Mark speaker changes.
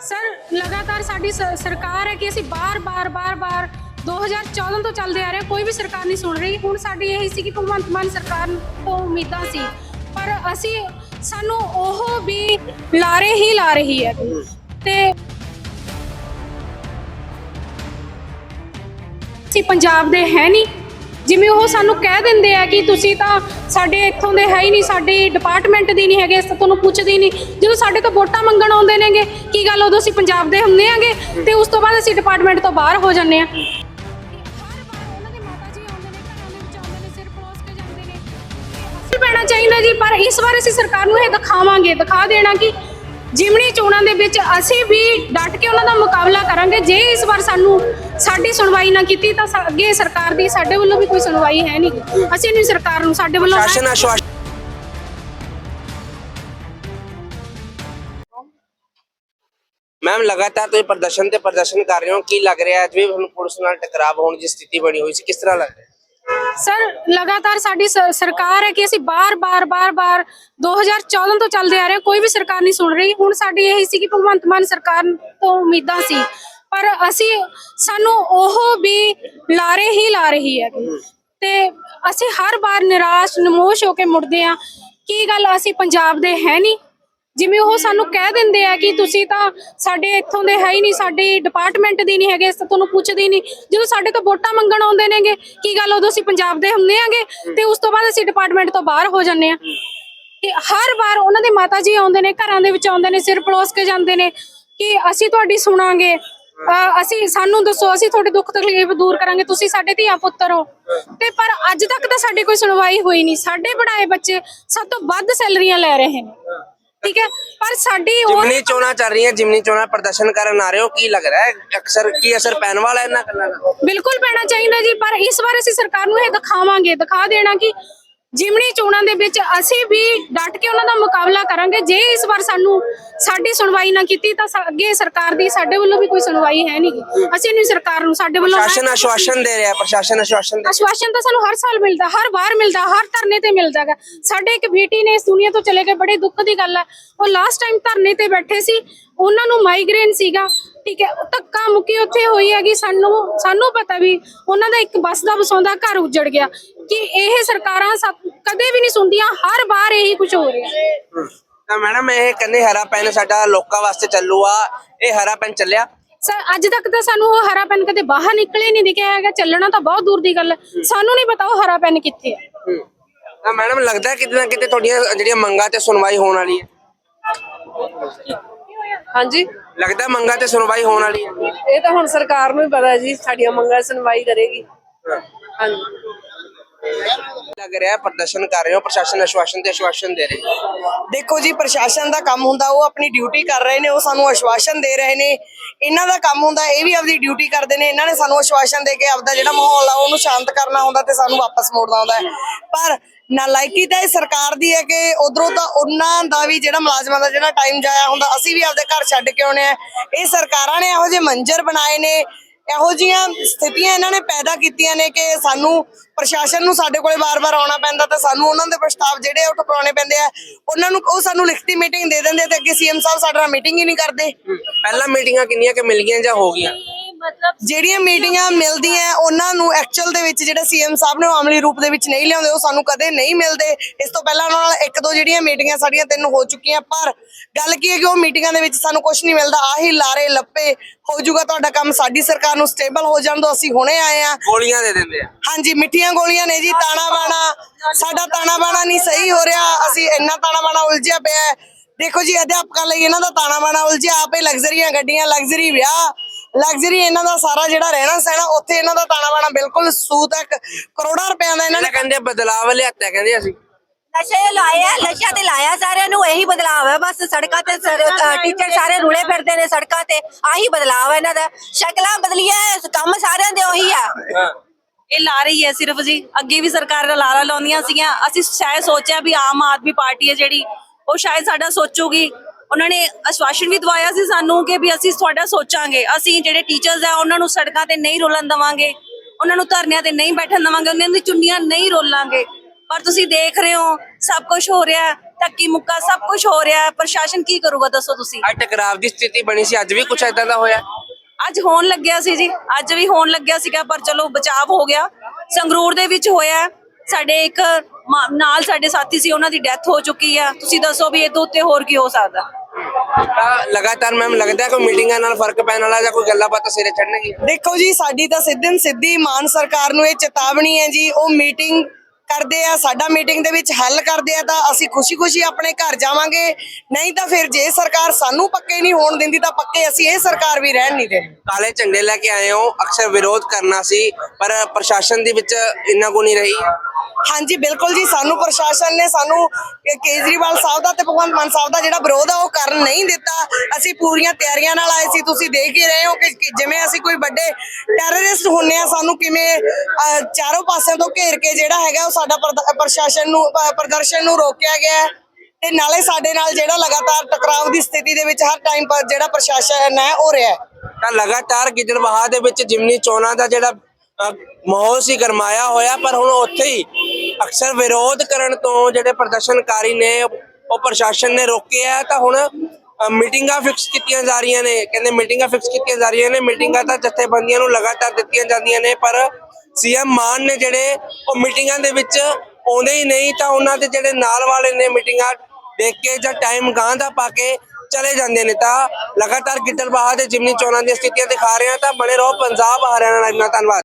Speaker 1: Sir, ਲਗਾਤਾਰ ਸਾਡੀ ਸਰਕਾਰ ਹੈ ਕਿ ਅਸੀਂ ਬਾਰ-ਬਾਰ ਬਾਰ-ਬਾਰ 2014 ਤੋਂ ਚੱਲਦੇ ਆ ਰਹੇ ਕੋਈ ਵੀ ਸਰਕਾਰ ਨਹੀਂ ਸੁਣ ਰਹੀ। ਹੁਣ ਸਾਡੀ ਇਹ ਸੀ ਕਿ ਭਗਵੰਤ ਮਾਨ ਸਰਕਾਰ ਤੋਂ ਉਮੀਦਾਂ ਸੀ। ਪਰ ਅਸੀਂ, ਸਾਨੂੰ ਉਹ ਵੀ ਲਾਰੇ ਹੀ ਲਾ ਰਹੀ ਹੈ। ਤੇ ਅਸੀਂ ਪੰਜਾਬ ਦੇ ਹੈ ਨਹੀਂ। ਜਿਵੇਂ ਉਹ ਸਾਨੂੰ ਕਹਿ ਦਿੰਦੇ ਆ ਕਿ ਤੁਸੀਂ ਤਾਂ ਸਾਡੇ ਇੱਥੋਂ ਦੇ ਹੈ ਹੀ ਨਹੀਂ ਸਾਡੇ ਡਿਪਾਰਟਮੈਂਟ ਦੀ ਨਹੀਂ ਹੈਗੇ ਅਸੀਂ ਤਾਂ ਤੁਹਾਨੂੰ ਪੁੱਛਦੇ ਹੀ ਨਹੀਂ। ਜਦੋਂ ਸਾਡੇ ਤੋਂ ਵੋਟਾਂ ਮੰਗਣ ਆਉਂਦੇ ਨੇਗੇ ਕੀ ਗੱਲ ਉਦੋਂ ਅਸੀਂ ਪੰਜਾਬ ਦੇ ਹੁੰਦੇ ਆਂਗੇ? ਤੇ ਉਸ ਤੋਂ ਬਾਅਦ ਅਸੀਂ ਡਿਪਾਰਟਮੈਂਟ ਤੋਂ ਬਾਹਰ ਹੋ ਜਾਂਦੇ ਆ। ਪੈਣਾ ਚਾਹੀਦਾ ਜੀ ਪਰ ਇਸ ਵਾਰ ਅਸੀਂ ਸਰਕਾਰ ਨੂੰ ਇਹ ਦਿਖਾਵਾਂਗੇ ਦਿਖਾ ਦੇਣਾ ਕਿ ਜਿਮਣੀ ਚੋਣਾਂ ਦੇ ਵਿੱਚ ਅਸੀਂ ਵੀ ਡਟ ਕੇ ਉਹਨਾਂ ਦਾ ਮੁਕਾਬਲਾ ਕਰਾਂਗੇ। ਜੇ ਇਸ ਵਾਰ ਸਾਨੂੰ ਸਾਡੀ ਸੁਣਵਾਈ ਨਾ ਕੀਤੀ ਤਾਂ ਸਾ- ਅੱਗੇ ਸਰਕਾਰ ਦੀ ਸਾਡੇ ਵੱਲੋਂ ਵੀ ਕੋਈ ਸੁਣਵਾਈ ਹੈ ਨਹੀਂ। ਅਸੀਂ ਨਹੀਂ ਸਰਕਾਰ ਨੂੰ ਸਾਡੇ ਵੱਲੋਂ
Speaker 2: ਸ਼ਾਸਨ ਆਸ਼ਵਾਸਨ ਮੈਮ ਲਗਾਤਾਰ ਤੁਸੀਂ ਪ੍ਰਦਰਸ਼ਨ ਤੇ ਪ੍ਰਦਰਸ਼ਨ ਕਰ ਰਹੇ ਹੋ। ਕੀ ਲੱਗ ਰਿਹਾ ਹੈ? ਅੱਜ ਵੀ ਤੁਹਾਨੂੰ ਪੁਲਿਸ ਨਾਲ ਟਕਰਾਵ ਹੋਣ ਦੀ ਸਥਿਤੀ ਬਣੀ ਹੋਈ ਸੀ ਕਿਸ ਤਰ੍ਹਾਂ ਲੱਗ ਰਿਹਾ ਹੈ?
Speaker 1: ਸਰ ਲਗਾਤਾਰ ਸਾਡੀ ਸ- ਸਰਕਾਰ ਹੈ ਕਿ ਅਸੀਂ ਬਾਰ-ਬਾਰ ਬਾਰ-ਬਾਰ 2014 ਤੋਂ ਚੱਲਦੇ ਆ ਰਹੇ ਹਾਂ, ਕੋਈ ਵੀ ਸਰਕਾਰ ਨਹੀਂ ਸੁਣ ਰਹੀ। ਹੁਣ ਸਾਡੀ ਇਹ ਸੀ ਕਿ ਭਗਵੰਤ ਮਾਨ ਸਰਕਾਰ ਤੋਂ ਉਮੀਦਾਂ ਸੀ। ਪਰ ਅਸੀਂ ਸਾਨੂੰ ਉਹ ਵੀ ਲਾਰੇ ਹੀ ਲਾ ਰਹੀ ਹੈ। ਤੇ ਅਸੀਂ ਹਰ ਵਾਰ ਨਿਰਾਸ਼ ਨਮੋਸ਼ ਹੋ ਕੇ ਮੁੜਦੇ ਆ ਕੀ ਗੱਲ ਅਸੀਂ ਪੰਜਾਬ ਦੇ ਹੈ ਨਹੀਂ? ਜਿਵੇਂ ਉਹ ਸਾਨੂੰ ਕਹਿ ਦਿੰਦੇ ਆ ਕਿ ਤੁਸੀਂ ਤਾਂ ਸਾਡੇ ਇੱਥੋਂ ਦੇ ਹੈ ਹੀ ਨਹੀਂ ਸਾਡੇ ਡਿਪਾਰਟਮੈਂਟ ਦੀ ਨਹੀਂ ਹੈਗੇ ਤਾਂ ਤੁਹਾਨੂੰ ਪੁੱਛਦੇ ਹੀ ਨਹੀਂ। ਜਦੋਂ ਸਾਡੇ ਤੋਂ ਵੋਟਾਂ ਮੰਗਣ ਆਉਂਦੇ ਨੇਗੇ ਕੀ ਗੱਲ ਉਦੋਂ ਅਸੀਂ ਪੰਜਾਬ ਦੇ ਹੁੰਦੇ ਆਂਗੇ? ਤੇ ਉਸ ਤੋਂ ਬਾਅਦ ਅਸੀਂ ਡਿਪਾਰਟਮੈਂਟ ਤੋਂ ਬਾਹਰ ਹੋ ਜਾਂਦੇ ਆ ਕਿ ਹਰ ਵਾਰ ਉਹਨਾਂ ਦੇ ਮਾਤਾ ਜੀ ਆਉਂਦੇ ਨੇ ਘਰਾਂ ਦੇ ਵਿੱਚ ਆਉਂਦੇ ਨੇ ਸਿਰ ਪਲੋਸ ਕੇ ਜਾਂਦੇ ਨੇ ਕਿ ਅਸੀਂ ਤੁਹਾਡੀ ਸੁਣਾਂਗੇ। ਅਸੀਂ ਸਾਨੂੰ ਦੱਸੋ ਅਸੀਂ ਤੁਹਾਡੇ ਦੁੱਖ ਤਕਲੀਫ ਦੂਰ ਕਰਾਂਗੇ ਤੁਸੀਂ ਸਾਡੇ ਧੀਆ ਪੁੱਤਰ ਹੋ। ਤੇ ਪਰ ਅੱਜ ਤੱਕ ਤਾਂ ਸਾਡੀ ਕੋਈ ਸੁਣਵਾਈ ਹੋਈ ਨਹੀਂ। ਸਾਡੇ ਪੜਾਏ ਬੱਚੇ ਸਭ ਤੋਂ ਵੱਧ ਸੈਲਰੀਆਂ ਲੈ ਰਹੇ ਨੇ। ਠੀਕ ਹੈ? ਪਰ ਸਾਡੀ ਉਹ
Speaker 2: ਜਿਮਨੀ ਚੋਣਾਂ ਚੱਲ ਰਹੀਆਂ ਜਿਮਨੀ ਚੋਣਾਂ ਪ੍ਰਦਰਸ਼ਨ ਕਰਨ ਆ ਰਹੇ ਹੋ ਕੀ ਲੱਗ ਰਿਹਾ ਹੈ? ਅਕਸਰ ਕੀ ਅਸਰ ਪੈਣ ਵਾਲਾ ਇਹਨਾਂ ਗੱਲਾਂ ਦਾ?
Speaker 1: ਬਿਲਕੁਲ ਪੈਣਾ ਚਾਹੀਦਾ ਜੀ ਪਰ ਇਸ ਵਾਰ ਅਸੀਂ ਸਰਕਾਰ ਨੂੰ ਇਹ ਦਿਖਾਵਾਂਗੇ ਦਿਖਾ ਦੇਣਾ ਕਿ ਜਿਮਣੀ ਚੋਣਾਂ ਦੇ ਵਿੱਚ ਅਸੀਂ ਵੀ ਡਟ ਕੇ ਉਹਨਾਂ ਦਾ ਮੁਕਾਬਲਾ ਕਰਾਂਗੇ। ਜੇ ਇਸ ਵਾਰ ਸਾਨੂੰ ਸਾਡੀ ਸੁਣਵਾਈ ਨਾ ਕੀਤੀ ਤਾਂ ਅੱਗੇ ਸਰਕਾਰ ਦੀ ਸਾਡੇ ਵੱਲੋਂ ਵੀ ਕੋਈ ਸੁਣਵਾਈ ਹੈ ਨਹੀਂ। ਅਸੀਂ ਨਹੀਂ ਸਰਕਾਰ ਨੂੰ ਸਾਡੇ ਵੱਲੋਂ
Speaker 2: ਸ਼ਾਸਨ ਆਸ਼ਵਾਸਨ ਦੇ ਰਿਹਾ ਪ੍ਰਸ਼ਾਸਨ ਆਸ਼ਵਾਸਨ
Speaker 1: ਆਸ਼ਵਾਸਨ ਤਾਂ ਸਾਨੂੰ ਹਰ ਸਾਲ ਮਿਲਦਾ ਹਰ ਵਾਰ ਮਿਲਦਾ ਹਰ ਧਰਨੇ ਤੇ ਮਿਲਦਾ ਗਾ। ਸਾਡੇ ਇੱਕ ਬੇਟੀ ਨੇ ਇਸ ਦੁਨੀਆ ਤੋਂ ਚਲੇ ਗਏ ਬੜੇ ਦੁੱਖ ਦੀ ਗੱਲ ਹੈ ਉਹ ਲਾਸਟ ਟਾਈਮ ਧਰਨੇ ਤੇ ਬੈਠੇ ਸੀ ਉਹਨਾਂ ਨੂੰ ਮਾਈਗ੍ਰੇਨ ਸੀਗਾ ਠੀਕ ਹੈ ਧੱਕਾ ਮੁੱਕੀ ਉੱਥੇ ਹੋਈ ਹੈਗੀ ਸਾਨੂੰ ਸਾਨੂੰ ਪਤਾ ਵੀ ਉਹਨਾਂ ਦਾ ਇੱਕ ਬੱਸ ਦਾ ਵਸਾਉਂਦਾ ਘਰ ਉਜੜ ਗਿਆ। ਕਿ ਇਹ ਸਰਕਾਰਾਂ ਕਦੇ ਵੀ ਨਹੀਂ ਸੁਣਦੀਆਂ ਹਰ ਵਾਰ ਇਹੀ ਕੁਝ ਹੋ ਰਿਹਾ।
Speaker 2: ਤਾਂ ਮੈਡਮ ਇਹ ਕਹਿੰਦੇ ਹਰਾ ਪੈਨ ਸਾਡਾ ਲੋਕਾਂ ਵਾਸਤੇ ਚੱਲੂ ਆ ਇਹ ਹਰਾ ਪੈਨ ਚੱਲਿਆ।
Speaker 1: ਸਰ ਅੱਜ ਤੱਕ ਤਾਂ ਸਾਨੂੰ ਉਹ ਹਰਾ ਪੈਨ ਕਦੇ ਬਾਹਰ ਨਿਕਲੇ ਨਹੀਂ ਦਿਖਿਆ ਹੈਗਾ ਚੱਲਣਾ ਤਾਂ ਬਹੁਤ ਦੂਰ ਦੀ ਗੱਲ। ਸਾਨੂੰ ਨਹੀਂ ਪਤਾ ਉਹ ਹਰਾ ਪੈਨ ਕਿੱਥੇ ਹੈ।
Speaker 2: ਤਾਂ ਮੈਡਮ ਲੱਗਦਾ ਕਿਤੇ ਨਾ ਕਿਤੇ ਤੁਹਾਡੀਆਂ ਜਿਹੜੀਆਂ ਮੰਗਾਂ ਤੇ ਸੁਣਵਾਈ ਹੋਣ ਵਾਲੀ ਹੈ।
Speaker 3: ਹਾਂਜੀ।
Speaker 2: ਲੱਗਦਾ ਮੰਗਾਂ ਤੇ ਸੁਣਵਾਈ ਹੋਣ ਵਾਲੀ ਹੈ।
Speaker 3: ਇਹ ਤਾਂ ਹੁਣ ਸਰਕਾਰ ਨੂੰ ਹੀ ਪਤਾ ਜੀ ਸਾਡੀਆਂ ਮੰਗਾਂ ਸੁਣਵਾਈ ਕਰੇਗੀ। ਹਾਂਜੀ।
Speaker 2: ਲੱਗ ਰਿਹਾ ਹੈ ਪ੍ਰਦਰਸ਼ਨ ਕਰ ਰਹੇ ਹੋ ਪ੍ਰਸ਼ਾਸਨ ਆਸ਼ਵਾਸਨ ਤੇ ਆਸ਼ਵਾਸਨ ਦੇ ਰਹੇ
Speaker 4: ਦੇਖੋ ਜੀ ਪ੍ਰਸ਼ਾਸਨ ਦਾ ਕੰਮ ਹੁੰਦਾ ਉਹ ਆਪਣੀ ਡਿਊਟੀ ਕਰ ਰਹੇ ਨੇ ਉਹ ਸਾਨੂੰ ਆਸ਼ਵਾਸਨ ਦੇ ਰਹੇ ਨੇ। ਇਹਨਾਂ ਦਾ ਕੰਮ ਹੁੰਦਾ ਇਹ ਵੀ ਆਪਣੀ ਡਿਊਟੀ ਕਰਦੇ ਨੇ ਇਹਨਾਂ ਨੇ ਸਾਨੂੰ ਆਸ਼ਵਾਸਨ ਦੇ ਕੇ ਆਪਦਾ ਜਿਹੜਾ ਮਾਹੌਲ ਆ ਉਹਨੂੰ ਸ਼ਾਂਤ ਕਰਨਾ ਹੁੰਦਾ ਤੇ ਸਾਨੂੰ ਵਾਪਸ ਮੋੜਨਾ ਹੁੰਦਾ ਪਰ ਨਾਲਾਇਕੀ ਤਾਂ ਇਹ ਸਰਕਾਰ ਦੀ ਹੈ ਕਿ ਉਧਰੋਂ ਤਾਂ ਉਹਨਾਂ ਦਾ ਵੀ ਜਿਹੜਾ ਮੁਲਾਜ਼ਮਾਂ ਦਾ ਜਿਹੜਾ ਟਾਈਮ ਜਾਇਆ ਹੁੰਦਾ, ਅਸੀਂ ਵੀ ਆਪਦੇ ਘਰ ਛੱਡ ਕੇ ਆਉਣੇ ਆ। ਇਹ ਸਰਕਾਰਾਂ ਨੇ ਇਹੋ ਜਿਹੇ ਮੰਜ਼ਰ ਬਣਾਏ ਨੇ, ਇਹੋ ਜੀਆਂ ਸਥਿਤੀਆਂ ਇਹਨਾਂ ਨੇ ਪੈਦਾ ਕੀਤੀਆਂ ਨੇ ਕਿ ਸਾਨੂੰ ਪ੍ਰਸ਼ਾਸਨ ਨੂੰ ਸਾਡੇ ਕੋਲੇ ਵਾਰ-ਵਾਰ ਆਉਣਾ ਪੈਂਦਾ ਤੇ ਸਾਨੂੰ ਉਹਨਾਂ ਦੇ ਪ੍ਰਸਤਾਵ ਜਿਹੜੇ ਉਹ ਟਪਾਉਣੇ ਪੈਂਦੇ ਆ। ਉਹਨਾਂ ਨੂੰ, ਉਹ ਸਾਨੂੰ ਲਿਖਤੀ ਮੀਟਿੰਗ ਦੇ ਦਿੰਦੇ ਤੇ ਅੱਗੇ ਸੀਐਮ ਸਾਹਿਬ ਸਾਡੇ ਨਾਲ ਮੀਟਿੰਗ ਹੀ ਨਹੀਂ ਕਰਦੇ।
Speaker 2: ਪਹਿਲਾਂ ਮੀਟਿੰਗਾਂ ਕਿੰਨੀਆਂ ਕਿ ਮਿਲ ਗਈਆਂ ਜਾਂ ਹੋ ਗਈਆਂ?
Speaker 4: ਜਿਹੜੀਆਂ ਮੀਟਿੰਗਾਂ ਮਿਲਦੀਆਂ ਉਹਨਾਂ ਨੂੰ ਐਕਚੁਅਲ ਦੇ ਵਿੱਚ ਜਿਹੜੇ ਸੀਐਮ ਸਾਹਿਬ ਨੇ ਅਮਲੀ ਰੂਪ ਦੇ ਵਿੱਚ ਨਹੀਂ ਲਿਆਉਂਦੇ ਉਹ ਸਾਨੂੰ ਕਦੇ ਨਹੀਂ ਮਿਲਦੇ। ਇਸ ਤੋਂ ਪਹਿਲਾਂ ਉਹਨਾਂ ਨਾਲ ਇੱਕ ਦੋ ਜਿਹੜੀਆਂ ਮੀਟਿੰਗਾਂ ਸਾਡੀਆਂ ਤਿੰਨ ਹੋ ਚੁੱਕੀਆਂ ਪਰ ਗੱਲ ਕੀ ਹੈ ਕਿ ਉਹ ਮੀਟਿੰਗਾਂ ਦੇ ਵਿੱਚ ਸਾਨੂੰ ਕੁਝ ਨਹੀਂ ਮਿਲਦਾ। ਆਹੀ ਲਾਰੇ ਲੱਪੇ ਹੋ ਜਾਊਗਾ ਤੁਹਾਡਾ ਕੰਮ ਸਾਡੀ ਸਰਕਾਰ ਨੂੰ ਸਟੇਬਲ ਹੋ ਜਾਣ ਦੋ ਅਸੀਂ ਹੁਣੇ ਆਏ ਆ
Speaker 2: ਗੋਲੀਆਂ ਦੇ ਦਿੰਦੇ ਆ।
Speaker 4: ਹਾਂਜੀ ਮਿੱਠੀਆਂ ਗੋਲੀਆਂ ਨੇ ਜੀ ਤਾਣਾ ਬਾਣਾ। ਸਾਡਾ ਤਾਣਾ ਬਾਣਾ ਨਹੀਂ ਸਹੀ ਹੋ ਰਿਹਾ। ਅਸੀਂ ਇੰਨਾ ਤਾਣਾ ਬਾਣਾ ਉਲਝਿਆ ਪਿਆ। ਦੇਖੋ ਜੀ ਅਧਿਆਪਕਾਂ ਲਈ ਇਹਨਾਂ ਦਾ ਤਾਣਾ ਬਾਣਾ ਉਲਝਿਆ। ਆਪੇ ਲਗਜ਼ਰੀਆਂ ਗੱਡੀਆਂ ਲਗਜ਼ਰੀ ਵਿਆਹ। ਲਗਜ਼ਰੀ ਇਹਨਾਂ ਦਾ ਸਾਰਾ ਜਿਹੜਾ ਰਹਿਣਾ ਸਹਿਣਾ ਉੱਥੇ ਇਹਨਾਂ ਦਾ ਤਾਣਾ ਬਾਣਾ ਬਿਲਕੁਲ ਸੂਤ ਹੈ। ਕਰੋੜਾਂ ਰੁਪਿਆਂ ਦਾ ਇਹਨਾਂ ਨੇ
Speaker 2: ਕਹਿੰਦੇ ਬਦਲਾਵ ਲਿਆਤਾ ਕਹਿੰਦੇ ਅਸੀਂ।
Speaker 5: ਨਸ਼ੇ ਲਾਇਆ ਨਸ਼ਾ ਤੇ ਲਾਇਆ ਸਾਰਿਆਂ ਨੂੰ ਇਹੀ ਬਦਲਾਵ ਹੈ। ਬਸ ਸੜਕਾਂ ਤੇ ਟੀਚਰ ਸਾਰੇ ਰੁਲੇ ਫਿਰਦੇ ਨੇ ਸੜਕਾਂ ਤੇ ਆਹੀ ਬਦਲਾਵ ਹੈ ਇਹਨਾਂ ਦਾ। ਸ਼ਕਲਾਂ ਬਦਲੀਆਂ ਕੰਮ ਸਾਰਿਆਂ ਦੇ ਉਹੀ ਆ।
Speaker 6: ਇਹ ਲਾ ਰਹੀ ਹੈ ਸਿਰਫ ਜੀ। ਅੱਗੇ ਵੀ ਸਰਕਾਰਾਂ ਲਾਰਾ ਲਾਉਂਦੀਆਂ ਸੀਗੀਆਂ। ਅਸੀਂ ਸ਼ਾਇਦ ਸੋਚਿਆ ਵੀ ਆਮ ਆਦਮੀ ਪਾਰਟੀ ਹੈ ਜਿਹੜੀ ਉਹ ਸ਼ਾਇਦ ਸਾਡਾ ਸੋਚੂਗੀ। ਉਹਨਾਂ ਨੇ ਆਸ਼ਵਾਸਨ ਵੀ ਦਵਾਇਆ ਸੀ ਸਾਨੂੰ ਕਿ ਵੀ ਅਸੀਂ ਤੁਹਾਡਾ ਸੋਚਾਂਗੇ ਅਸੀਂ ਜਿਹੜੇ ਟੀਚਰਸ ਆ ਉਹਨਾਂ ਨੂੰ ਸੜਕਾਂ ਤੇ ਨਹੀਂ ਰੋਲਣ ਦਵਾਂਗੇ ਉਹਨਾਂ ਨੂੰ ਧਰਨਿਆਂ ਤੇ ਨਹੀਂ ਬੈਠਣ ਦਵਾਂਗੇ ਉਹਨਾਂ ਦੀ ਚੁੰਨੀਆਂ ਨਹੀਂ ਰੋਲਾਂਗੇ। ਪਰ ਤੁਸੀਂ ਦੇਖ ਰਹੇ ਹੋ ਸਭ ਕੁਝ ਹੋ ਰਿਹਾ ਹੈ ਧੱਕੀ ਮੁੱਕਾ ਸਭ ਕੁਝ ਹੋ ਰਿਹਾ ਹੈ ਪ੍ਰਸ਼ਾਸਨ ਕੀ ਕਰੂਗਾ ਦੱਸੋ ਤੁਸੀਂ?
Speaker 2: ਅੱਜ ਟਕਰਾਵ ਦੀ ਸਥਿਤੀ ਬਣੀ ਸੀ ਅੱਜ ਵੀ ਕੁਝ ਐਦਾਂ ਦਾ ਹੋਇਆ?
Speaker 6: ਅੱਜ ਹੋਣ ਲੱਗਿਆ ਸੀ ਜੀ ਅੱਜ ਵੀ ਹੋਣ ਲੱਗਿਆ ਸੀਗਾ ਪਰ ਚਲੋ ਬਚਾਅ ਹੋ ਗਿਆ। ਸੰਗਰੂਰ ਦੇ ਵਿੱਚ ਹੋਇਆ। ਸਾਡੇ ਇੱਕ ਨਾਲ ਸਾਡੇ ਸਾਥੀ ਸੀ ਉਹਨਾਂ ਦੀ ਡੈਥ ਹੋ ਚੁੱਕੀ ਆ ਤੁਸੀਂ ਦੱਸੋ ਵੀ ਇਹ ਤੋਂ ਉੱਤੇ ਹੋਰ ਕੀ ਹੋ ਸਕਦਾ?
Speaker 2: ਤਾਂ ਲਗਾਤਾਰ ਮੈਮ ਲੱਗਦਾ ਕੋਈ ਮੀਟਿੰਗਾਂ ਨਾਲ ਫ਼ਰਕ ਪੈਣ ਵਾਲਾ ਜਾਂ ਕੋਈ ਗੱਲਾਂ ਬਾਤਾਂ ਸਿਰੇ ਚੜਨਗੀ
Speaker 4: ਦੇਖੋ ਜੀ ਸਾਡੀ ਤਾਂ ਸਿੱਧਨ ਸਿੱਧੀ ਮਾਨ ਸਰਕਾਰ ਨੂੰ ਇਹ ਚੇਤਾਵਨੀ ਹੈ ਜੀ ਉਹ ਮੀਟਿੰਗ ਕਰਦੇ ਆ ਸਾਡਾ ਮੀਟਿੰਗ ਦੇ ਵਿੱਚ ਹੱਲ ਕਰਦੇ ਆ ਤਾਂ ਅਸੀਂ ਖੁਸ਼ੀ-ਖੁਸ਼ੀ ਆਪਣੇ ਘਰ ਜਾਵਾਂਗੇ। ਨਹੀਂ ਤਾਂ ਫਿਰ ਜੇ ਸਰਕਾਰ ਸਾਨੂੰ ਪੱਕੇ ਨਹੀਂ ਹੋਣ ਦਿੰਦੀ ਤਾਂ ਪੱਕੇ ਅਸੀਂ ਇਹ ਸਰਕਾਰ ਵੀ ਰਹਿਣ ਨਹੀਂ ਦੇਣੀ।
Speaker 2: ਕਾਲੇ ਝੰਡੇ ਲੈ ਕੇ ਆਏ ਹੋ ਅਕਸਰ ਵਿਰੋਧ ਕਰਨਾ ਸੀ ਪਰ ਪ੍ਰਸ਼ਾਸਨ ਦੇ ਵਿੱਚ ਇੰਨਾ ਕੋ ਨਹੀਂ ਰਹੀ।
Speaker 4: ਹਾਂਜੀ, ਬਿਲਕੁਲ ਜੀ। ਸਾਨੂੰ ਪ੍ਰਸ਼ਾਸਨ ਨੇ ਸਾਨੂੰ ਕੇਜਰੀਵਾਲ ਸਾਹਿਬ ਦਾ ਤੇ ਭਗਵੰਤ ਮਾਨ ਸਾਹਿਬ ਦਾ ਜਿਹੜਾ ਵਿਰੋਧ ਆ, ਉਹ ਕਰਨ ਨਹੀਂ ਦਿੱਤਾ। ਅਸੀਂ ਪੂਰੀਆਂ ਤਿਆਰੀਆਂ ਨਾਲ ਆਏ ਸੀ। ਤੁਸੀਂ ਦੇਖ ਹੀ ਰਹੇ ਹੋ ਕਿ ਜਿਵੇਂ ਅਸੀਂ ਕੋਈ ਵੱਡੇ ਟੈਰਰਿਸਟ ਹੁੰਨੇ ਆ, ਸਾਨੂੰ ਕਿਵੇਂ ਚਾਰੋਂ ਪਾਸਿਆਂ ਤੋਂ ਘੇਰ ਕੇ ਜਿਹੜਾ ਹੈਗਾ, ਉਹ ਸਾਡਾ ਪ੍ਰਸ਼ਾਸਨ ਨੂੰ ਪ੍ਰਦਰਸ਼ਨ ਨੂੰ ਰੋਕਿਆ ਗਿਆ ਤੇ ਨਾਲੇ ਸਾਡੇ ਨਾਲ ਜਿਹੜਾ ਲਗਾਤਾਰ ਟਕਰਾਵ ਦੀ ਸਥਿਤੀ ਦੇ ਵਿੱਚ ਹਰ ਟਾਈਮ ਜਿਹੜਾ ਪ੍ਰਸ਼ਾਸਨ ਹੈ, ਉਹ ਰਿਹਾ
Speaker 2: ਤਾਂ ਲਗਾਤਾਰ ਗਿੱਦੜਬਾਹਾ ਦੇ ਵਿੱਚ ਜਿਮਨੀ ਚੋਣਾਂ ਦਾ ਜਿਹੜਾ ਮਾਹੌਲ ਸੀ, ਗਰਮਾਇਆ ਹੋਇਆ, ਪਰ ਹੁਣ ਉੱਥੇ ਹੀ ਅਕਸਰ ਵਿਰੋਧ ਕਰਨ ਤੋਂ ਜਿਹੜੇ ਪ੍ਰਦਰਸ਼ਨਕਾਰੀ ਨੇ, ਉਹ ਪ੍ਰਸ਼ਾਸਨ ਨੇ ਰੋਕਿਆ ਤਾਂ ਹੁਣ ਮੀਟਿੰਗਾਂ ਫਿਕਸ ਕੀਤੀਆਂ ਜਾ ਰਹੀਆਂ ਨੇ। ਕਹਿੰਦੇ ਮੀਟਿੰਗਾਂ ਫਿਕਸ ਕੀਤੀਆਂ ਜਾ ਰਹੀਆਂ ਨੇ। ਮੀਟਿੰਗਾਂ ਤਾਂ ਜਥੇਬੰਦੀਆਂ ਨੂੰ ਲਗਾਤਾਰ ਦਿੱਤੀਆਂ ਜਾਂਦੀਆਂ ਨੇ, ਪਰ ਸੀਐਮ ਮਾਨ ਨੇ ਜਿਹੜੇ ਉਹ ਮੀਟਿੰਗਾਂ ਦੇ ਵਿੱਚ ਆਉਂਦੇ ਹੀ ਨਹੀਂ, ਤਾਂ ਉਹਨਾਂ ਦੇ ਜਿਹੜੇ ਨਾਲ ਵਾਲੇ ਨੇ ਮੀਟਿੰਗਾਂ ਦੇਖ ਕੇ ਜਾਂ ਟਾਈਮ ਗਾਂ ਦਾ ਪਾ ਕੇ ਚਲੇ ਜਾਂਦੇ ਨੇ। ਤਾਂ ਲਗਾਤਾਰ ਗਿੱਦੜਬਾਹਾ ਦੇ ਜਿਮਨੀ ਚੋਣਾਂ ਦੀਆਂ ਸਥਿਤੀਆਂ ਦਿਖਾ ਰਹੇ ਹਾਂ। ਤਾਂ ਬਣੇ ਰਹੋ ਪੰਜਾਬ, ਹਰਿਆਣਾ ਲਾਈਵ ਨਾਲ। ਧੰਨਵਾਦ।